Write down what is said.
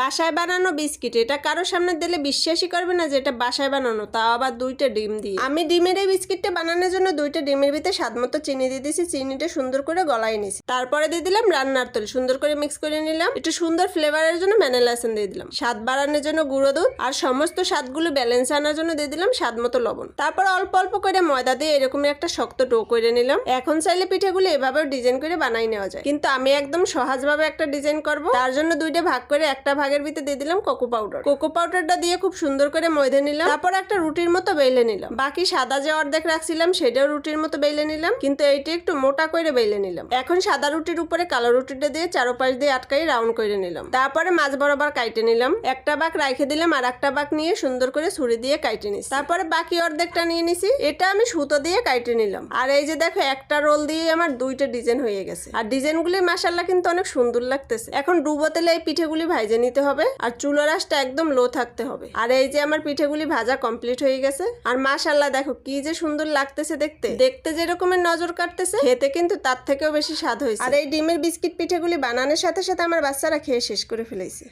বাসায় বানানো বিস্কিট, এটা কারও সামনে দিলে বিশ্বাসই করবে না যে এটা বাসায় বানানো, তাও আবার দুইটা ডিম দিয়ে। আমি ডিমের এই বিস্কিটটা বানানোর জন্য দুইটা ডিমের ভিতরে স্বাদ মতো চিনি দিয়ে দিয়েছি, চিনিটা সুন্দর করে গলায় নিয়েছি। তারপরে দিয়ে দিলাম রান্নার তেল, সুন্দর করে মিক্স করে নিলাম। একটু সুন্দর ফ্লেভারের জন্য ম্যানেলা এসেন দিয়ে দিলাম। স্বাদ বাড়ানোর জন্য গুঁড়ো দুধ আর সমস্ত স্বাদগুলো ব্যালেন্স আনার জন্য দিয়ে দিলাম স্বাদ মতো লবণ। তারপর অল্প অল্প করে ময়দা দিয়ে এরকম একটা শক্ত ডো করে নিলাম। এখন চাইলে পিঠেগুলো এভাবেও ডিজাইন করে বানাই নেওয়া যায়। কিন্তু আমি একদম সহজভাবে একটা ডিজাইন করব, তার জন্য দুইটা ভাগ করে একটা ভাগের ভিতরে দিয়ে দিলাম কোকো পাউডার। কোকো পাউডারটা দিয়ে খুব সুন্দর করে ময়দা নিলাম, তারপর একটা রুটির মতো বেলে নিলাম। বাকি সাদা যে অর্ধেক রাখছিলাম সেটাও রুটির মতো বেলে নিলাম, কিন্তু এইটা একটু মোটা করে বেলে নিলাম। এখন সাদা রুটির উপরে কালো রুটিটা দিয়ে চারোপাশ দিয়ে আটকাই রাউন্ড করে নিলাম। তারপরে মাছ বরাবর কাইটে নিলাম। একটা বাক রাইখে দিলাম আর একটা বাক নিয়ে সুন্দর করে ছুরি দিয়ে কাইটে নিছি। তারপরে বাকি অর্ধেকটা নিয়ে নিছি, এটা আমি সুতো দিয়ে কাইটে নিলাম। আর এই যে দেখো, একটা রোল দিয়ে আমার দুইটা ডিজাইন হয়ে গেছে। আর ডিজাইনগুলি মাসাল্লাহ কিন্তু অনেক সুন্দর লাগতেছে। এখন ডুবো তেলে এই পিঠেগুলি ভাইজে নিতে হবে আর চুলো রাসটা একদম লো থাকতে হবে। আর এই যে আমার পিঠেগুলি ভাজা কমপ্লিট হয়ে গেছে। আর মাসাল্লাহ দেখো কি যে সুন্দর লাগতেছে দেখতে। দেখতে যেরকমের নজর কাটতেছে, খেতে কিন্তু তার থেকেও বেশি স্বাদ হয়েছে। আর এই ডিমের বিস্কিট পিঠেগুলি বানানোর সাথে সাথে আমার বাচ্চারা খেয়ে শেষ করে ফেলেছে।